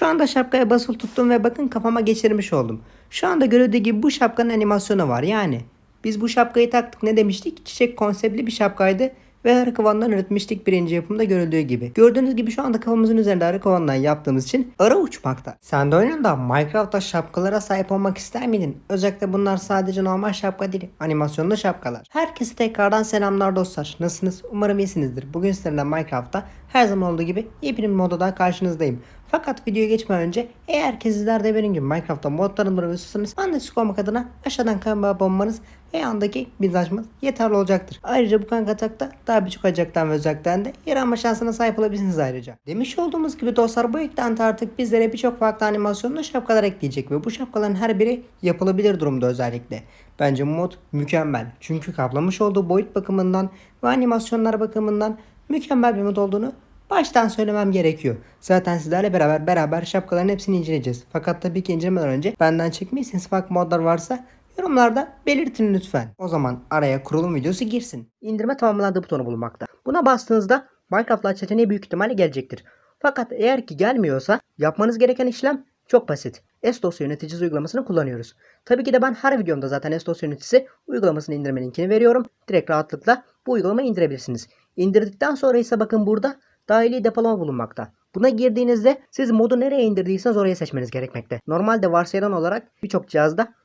Şu anda şapkaya basılı tuttum ve bakın kafama geçirmiş oldum. Şu anda görüldüğü gibi bu şapkanın animasyonu var yani. Biz bu şapkayı taktık ne demiştik? Çiçek konseptli bir şapkaydı ve arı kovandan üretmiştik birinci yapımda görüldüğü gibi. Gördüğünüz gibi şu anda kafamızın üzerinde arı kovandan yaptığımız için arı uçmakta. Sen de oyununda Minecraft'ta şapkalara sahip olmak ister miydin? Özellikle bunlar sadece normal şapka değil, animasyonlu şapkalar. Herkese tekrardan selamlar dostlar. Nasılsınız? Umarım iyisinizdir. Bugün sizlerle Minecraft'ta her zaman olduğu gibi yepyeni bir modda karşınızdayım. Fakat videoya geçmeden önce eğer ki sizler de benim gibi Minecraft'ta modların bırakıyorsanız annesi olmak adına aşağıdan kanalıma abone olmanız ve yandaki açmanız yeterli olacaktır. Ayrıca bu kanka atakta daha birçok acaktan ve özellikten de yer alma şansına sahip olabilirsiniz ayrıca. Demiş olduğumuz gibi dostlar bu eklenti artık bizlere birçok farklı animasyonlu şapkalar ekleyecek ve bu şapkaların her biri yapılabilir durumda özellikle. Bence mod mükemmel. Çünkü kaplamış olduğu boyut bakımından ve animasyonlar bakımından mükemmel bir mod olduğunu baştan söylemem gerekiyor. Zaten sizlerle beraber beraber şapkaların hepsini inceleyeceğiz. Fakat tabii ki incelemeden önce benden çekmeyseniz farklı modlar varsa yorumlarda belirtin lütfen. O zaman araya kurulum videosu girsin. İndirme tamamlandığı butonu bulunmakta. Buna bastığınızda Minecraft Live seçeneği büyük ihtimalle gelecektir. Fakat eğer ki gelmiyorsa yapmanız gereken işlem çok basit. S-Dosya yöneticisi uygulamasını kullanıyoruz. Tabii ki de ben her videomda zaten S-Dosya yöneticisi uygulamasını indirme linkini veriyorum. Direkt rahatlıkla bu uygulamayı indirebilirsiniz. İndirdikten sonra ise bakın burada dahili depolama bulunmakta. Buna girdiğinizde siz modu nereye indirdiyseniz oraya seçmeniz gerekmekte. Normalde varsayılan olarak birçok cihazda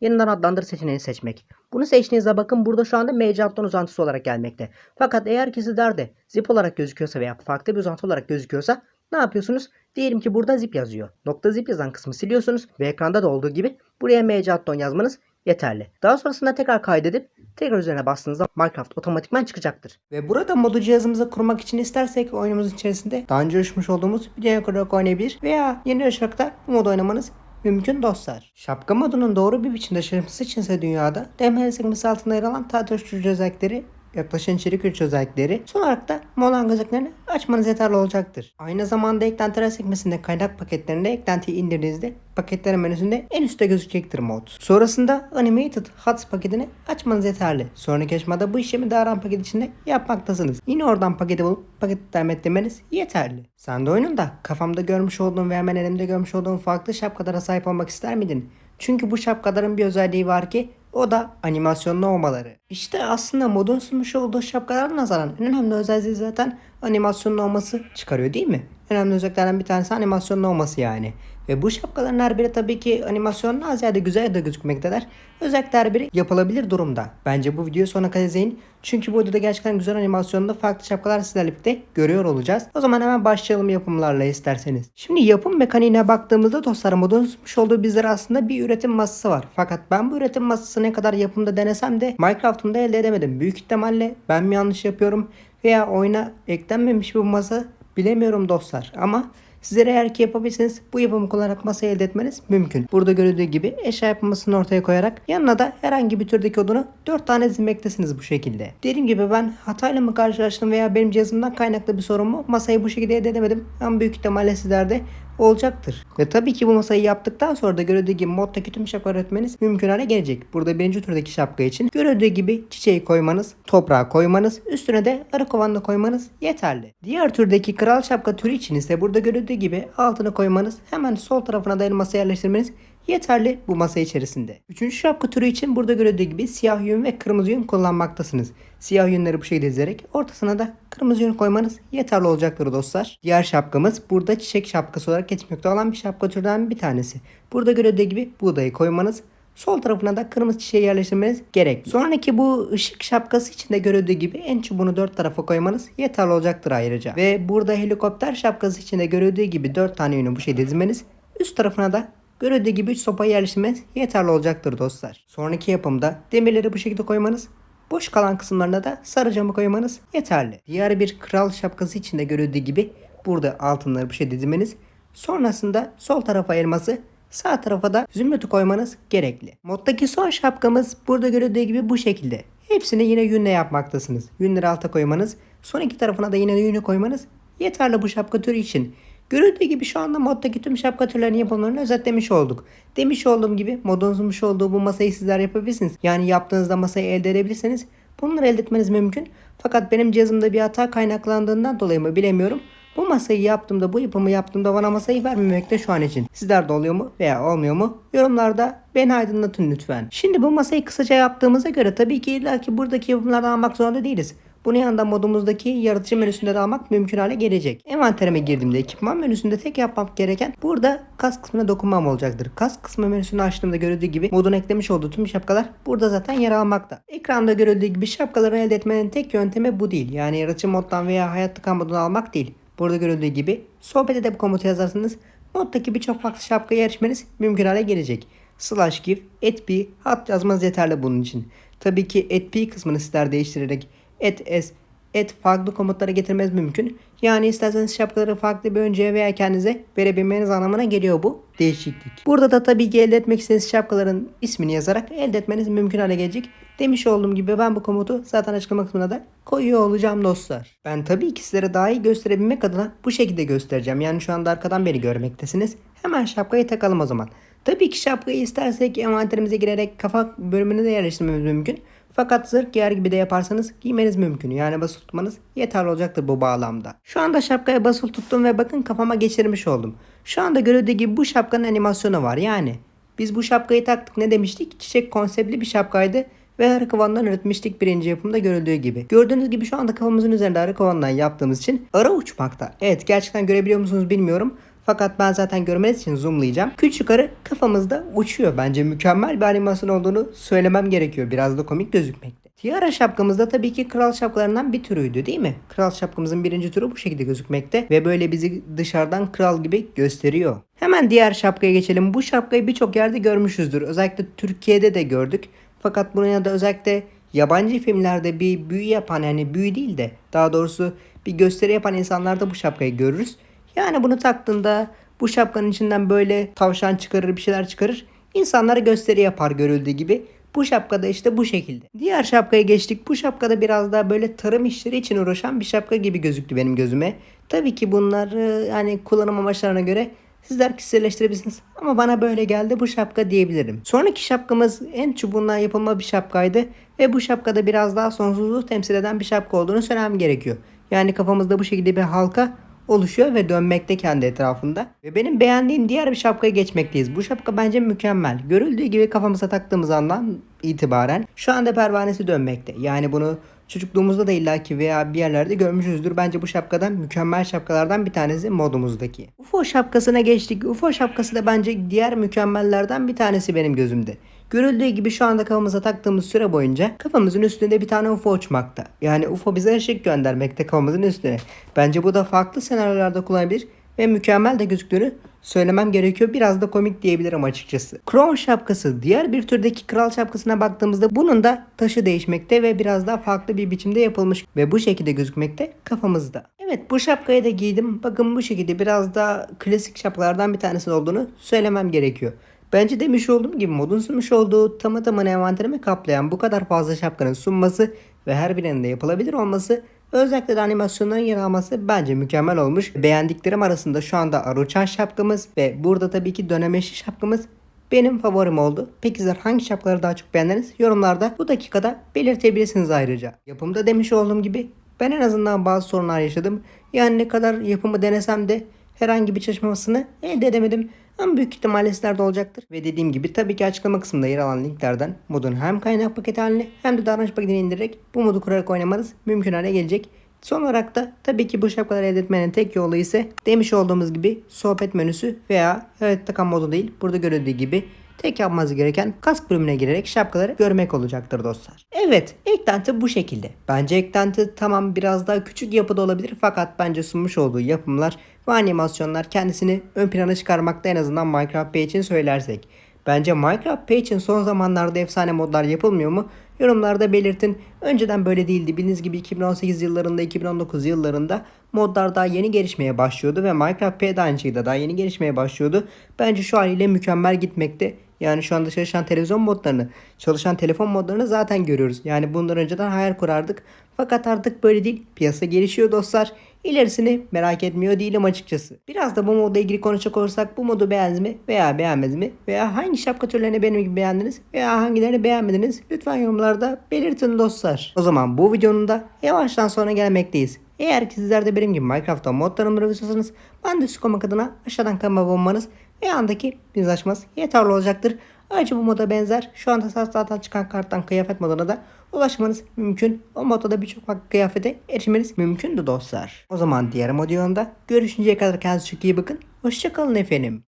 yeniden adlandır seçeneğini seçmek. Bunu seçtiğinizde bakın burada şu anda MC uzantısı olarak gelmekte. Fakat eğer ki sizlerde zip olarak gözüküyorsa veya farklı bir uzantı olarak gözüküyorsa ne yapıyorsunuz? Diyelim ki burada zip yazıyor. Nokta zip yazan kısmı siliyorsunuz ve ekranda da olduğu gibi buraya MC yazmanız yeterli. Daha sonrasında tekrar kaydedip tekrar üzerine bastığınızda Minecraft otomatikman çıkacaktır. Ve burada modu cihazımıza kurmak için istersek oyunumuzun içerisinde daha önce ölçmüş olduğumuz videoya kurarak oynayabilir veya yeni yaşarak bu modu oynamanız mümkün dostlar. Şapka modunun doğru bir biçimde çalışması için ise dünyada DML sekmesi altında yer alan tahta ölçücü özellikleri yaklaşan içerik ölçü özellikleri son olarak da Molan özelliklerini açmanız yeterli olacaktır. Aynı zamanda eklentiler sekmesinde kaynak paketlerinde eklentiyi indirdiğinizde paketler menüsünde en üstte gözükecektir mod. Sonrasında Animated HUDs paketini açmanız yeterli. Sonraki aşamada bu işlemi Davran paket içinde yapmaktasınız. Yine oradan paketi bulup paketi demet demeniz yeterli. Sen de oyununda kafamda görmüş olduğum ve hemen elimde görmüş olduğum farklı şapkalara sahip olmak ister miydin? Çünkü bu şapkaların bir özelliği var ki o da animasyonlu olmaları. İşte aslında modun sunmuş olduğu şapkalara nazaran en önemli özelliği zaten animasyonlu olması çıkarıyor değil mi? En önemli özelliklerden bir tanesi animasyonlu olması yani. Ve bu şapkaların her biri tabii ki animasyonlu ziyade güzel de gözükmekteler. Özellikle her biri yapılabilir durumda. Bence bu videoyu sona kadar izleyin. Çünkü bu videoda gerçekten güzel animasyonlu farklı şapkalar sizlerle birlikte görüyor olacağız. O zaman hemen başlayalım yapımlarla isterseniz. Şimdi yapım mekaniğine baktığımızda dostlar modun sunmuş olduğu bizlere aslında bir üretim masası var. Fakat ben bu üretim masası ne kadar yapımda denesem de Minecraft'ımda elde edemedim. Büyük ihtimalle ben mi yanlış yapıyorum veya oyuna eklenmemiş bu masa bilemiyorum dostlar. Ama Sizler eğer ki yapabilirseniz bu yapımı kullanarak masayı elde etmeniz mümkün. Burada görüldüğü gibi eşya yapılmasını ortaya koyarak yanına da herhangi bir türdeki odunu 4 tane dizmektesiniz bu şekilde. Dediğim gibi ben hatayla mı karşılaştım veya benim cihazımdan kaynaklı bir sorun mu masayı bu şekilde elde edemedim. Ama büyük ihtimalle sizlerde olacaktır. Ve tabii ki bu masayı yaptıktan sonra da görüldüğü gibi moddaki tüm şapkaları üretmeniz mümkün hale gelecek. Burada birinci turdaki şapka için görüldüğü gibi çiçeği koymanız, toprağı koymanız, üstüne de arı kovanını koymanız yeterli. Diğer türdeki kral şapka türü için ise burada görüldüğü gibi altını koymanız, hemen sol tarafına da elması yerleştirmeniz yeterli bu masa içerisinde. Üçüncü şapka türü için burada görüldüğü gibi siyah yün ve kırmızı yün kullanmaktasınız. Siyah yünleri bu şekilde dizerek ortasına da kırmızı yün koymanız yeterli olacaktır dostlar. Diğer şapkamız burada çiçek şapkası olarak geçmekte olan bir şapka türden bir tanesi. Burada görüldüğü gibi buğdayı koymanız Sol tarafına da kırmızı çiçeği yerleştirmeniz gerek. Sonraki bu ışık şapkası için de görüldüğü gibi en çubuğunu dört tarafa koymanız yeterli olacaktır ayrıca. Ve burada helikopter şapkası için de görüldüğü gibi dört tane yünü bu şekilde dizmeniz. Üst tarafına da Görüldüğü gibi 3 sopayı yerleştirmeniz yeterli olacaktır dostlar. Sonraki yapımda demirleri bu şekilde koymanız Boş kalan kısımlarına da sarı camı koymanız yeterli. Diğer bir kral şapkası içinde görüldüğü gibi burada altınları bu şekilde dizmeniz. Sonrasında sol tarafa elması Sağ tarafa da zümrütü koymanız gerekli. Moddaki son şapkamız burada görüldüğü gibi bu şekilde. Hepsini yine yünle yapmaktasınız. Yünleri alta koymanız, son iki tarafına da yine yünü koymanız yeterli bu şapka türü için. Görüldüğü gibi şu anda moddaki tüm şapka türlerinin yapımlarını özetlemiş olduk. Demiş olduğum gibi modun sunmuş olduğu bu masayı sizler yapabilirsiniz. Yani yaptığınızda masayı elde edebilirsiniz. Bunları elde etmeniz mümkün. Fakat benim cihazımda bir hata kaynaklandığından dolayı mı bilemiyorum. Bu masayı yaptığımda, bu yapımı yaptığımda bana masayı vermemekte şu an için. Sizlerde oluyor mu veya olmuyor mu? Yorumlarda beni aydınlatın lütfen. Şimdi bu masayı kısaca yaptığımıza göre tabii ki illa ki buradaki yapımlardan almak zorunda değiliz. Bunun yanında modumuzdaki yaratıcı menüsünde de almak mümkün hale gelecek. Envanterime girdiğimde ekipman menüsünde tek yapmam gereken burada kas kısmına dokunmam olacaktır. Kas kısmı menüsünü açtığımda görüldüğü gibi modun eklemiş olduğu tüm şapkalar burada zaten yer almakta. Ekranda görüldüğü gibi şapkaları elde etmenin tek yöntemi bu değil. Yani yaratıcı moddan veya hayat tıkan modunu almak değil. Burada görüldüğü gibi sohbet edip komutu yazarsanız moddaki birçok farklı şapkaya erişmeniz mümkün hale gelecek. Slash give, etp, hat yazmanız yeterli bunun için. Tabii ki etp kısmını sizler değiştirerek et s et farklı komutlara getirmeniz mümkün. Yani isterseniz şapkaları farklı bir önceye veya kendinize verebilmeniz anlamına geliyor bu değişiklik. Burada da tabii ki elde etmek istediğiniz şapkaların ismini yazarak elde etmeniz mümkün hale gelecek. Demiş olduğum gibi ben bu komutu zaten açıklama kısmına da koyuyor olacağım dostlar. Ben tabii ki sizlere daha iyi gösterebilmek adına bu şekilde göstereceğim. Yani şu anda arkadan beni görmektesiniz. Hemen şapkayı takalım o zaman. Tabii ki şapkayı istersek envanterimize girerek kafa bölümünü de yerleştirmemiz mümkün. Fakat zırh giyer gibi de yaparsanız giymeniz mümkün. Yani basılı tutmanız yeterli olacaktır bu bağlamda. Şu anda şapkaya basılı tuttum ve bakın kafama geçirmiş oldum. Şu anda görüldüğü gibi bu şapkanın animasyonu var yani. Biz bu şapkayı taktık ne demiştik? Çiçek konseptli bir şapkaydı ve arı kovandan üretmiştik birinci yapımda görüldüğü gibi. Gördüğünüz gibi şu anda kafamızın üzerinde arı kovandan yaptığımız için arı uçmakta. Evet gerçekten görebiliyor musunuz bilmiyorum. Fakat ben zaten görmeniz için zoomlayacağım. Küçük arı kafamızda uçuyor. Bence mükemmel bir animasyon olduğunu söylemem gerekiyor. Biraz da komik gözükmekte. Tiara şapkamızda tabii ki kral şapkalarından bir türüydü değil mi? Kral şapkamızın birinci türü bu şekilde gözükmekte ve böyle bizi dışarıdan kral gibi gösteriyor. Hemen diğer şapkaya geçelim. Bu şapkayı birçok yerde görmüşüzdür. Özellikle Türkiye'de de gördük. Fakat bunun yanında özellikle yabancı filmlerde bir büyü yapan yani büyü değil de daha doğrusu bir gösteri yapan insanlarda bu şapkayı görürüz. Yani bunu taktığında bu şapkanın içinden böyle tavşan çıkarır bir şeyler çıkarır. İnsanlara gösteri yapar görüldüğü gibi. Bu şapkada işte bu şekilde. Diğer şapkaya geçtik. Bu şapkada biraz daha böyle tarım işleri için uğraşan bir şapka gibi gözüktü benim gözüme. Tabii ki bunları yani kullanım amaçlarına göre sizler kişiselleştirebilirsiniz. Ama bana böyle geldi bu şapka diyebilirim. Sonraki şapkamız en çubuğundan yapılma bir şapkaydı. Ve bu şapkada biraz daha sonsuzluğu temsil eden bir şapka olduğunu söylemem gerekiyor. Yani kafamızda bu şekilde bir halka oluşuyor ve dönmekte kendi etrafında. Ve benim beğendiğim diğer bir şapkaya geçmekteyiz. Bu şapka bence mükemmel. Görüldüğü gibi kafamıza taktığımız andan itibaren şu anda pervanesi dönmekte. Yani bunu çocukluğumuzda da illaki veya bir yerlerde görmüşüzdür. Bence bu şapkadan mükemmel şapkalardan bir tanesi modumuzdaki. UFO şapkasına geçtik. UFO şapkası da bence diğer mükemmellerden bir tanesi benim gözümde. Görüldüğü gibi şu anda kafamıza taktığımız süre boyunca kafamızın üstünde bir tane UFO uçmakta. Yani UFO bize ışık göndermekte kafamızın üstüne. Bence bu da farklı senaryolarda kullanılabilir ve mükemmel de gözüktüğünü söylemem gerekiyor. Biraz da komik diyebilirim açıkçası. Crown şapkası diğer bir türdeki kral şapkasına baktığımızda bunun da taşı değişmekte ve biraz daha farklı bir biçimde yapılmış ve bu şekilde gözükmekte kafamızda. Evet bu şapkayı da giydim. Bakın bu şekilde biraz daha klasik şapkalardan bir tanesi olduğunu söylemem gerekiyor. Bence demiş olduğum gibi modun sunmuş olduğu tamı tamına envanterimi kaplayan bu kadar fazla şapkanın sunması ve her birinin de yapılabilir olması Özellikle de animasyonların yer alması bence mükemmel olmuş. Beğendiklerim arasında şu anda Aruçan şapkamız ve burada tabii ki dönemeşi şapkamız benim favorim oldu. Peki sizler hangi şapkaları daha çok beğendiniz? Yorumlarda bu dakikada belirtebilirsiniz ayrıca. Yapımda demiş olduğum gibi ben en azından bazı sorunlar yaşadım. Yani ne kadar yapımı denesem de herhangi bir çalışmasını elde edemedim. Ama büyük ihtimalle sizlerde olacaktır. Ve dediğim gibi tabii ki açıklama kısmında yer alan linklerden modun hem kaynak paketi halini hem de davranış paketini indirerek bu modu kurarak oynamanız mümkün hale gelecek. Son olarak da tabii ki bu şapkaları elde etmenin tek yolu ise demiş olduğumuz gibi sohbet menüsü veya evet takan modu değil. Burada görüldüğü gibi Tek yapmanız gereken kask bölümüne girerek şapkaları görmek olacaktır dostlar. Evet eklenti bu şekilde. Bence eklenti tamam biraz daha küçük yapıda olabilir fakat bence sunmuş olduğu yapımlar ve animasyonlar kendisini ön plana çıkarmakta en azından Minecraft P için söylersek. Bence Minecraft P için son zamanlarda efsane modlar yapılmıyor mu? Yorumlarda belirtin. Önceden böyle değildi. Bildiğiniz gibi 2018 yıllarında, 2019 yıllarında Modlar daha yeni gelişmeye başlıyordu ve Minecraft P de aynı şekilde daha yeni gelişmeye başlıyordu. Bence şu haliyle mükemmel gitmekte. Yani şu anda çalışan televizyon modlarını, çalışan telefon modlarını zaten görüyoruz. Yani bundan önceden hayal kurardık. Fakat artık böyle değil. Piyasa gelişiyor dostlar. İlerisini merak etmiyor değilim açıkçası. Biraz da bu modla ilgili konuşacak olursak bu modu beğendiniz mi veya beğenmediniz mi? Veya hangi şapka türlerini benim gibi beğendiniz veya hangilerini beğenmediniz? Lütfen yorumlarda belirtin dostlar. O zaman bu videonun da yavaştan sonra gelmekteyiz. Eğer ki sizler de benim gibi Minecraft'ta mod tanımları istiyorsanız ben de Sukomak adına aşağıdan kanalıma abone olmanız ve andaki biz açmanız yeterli olacaktır. Ayrıca bu moda benzer şu anda zaten çıkan karttan kıyafet moduna da ulaşmanız mümkün. O modda da birçok farklı kıyafete erişmeniz mümkündü dostlar. O zaman diğer mod yolunda görüşünceye kadar kendinize çok iyi bakın. Hoşçakalın efendim.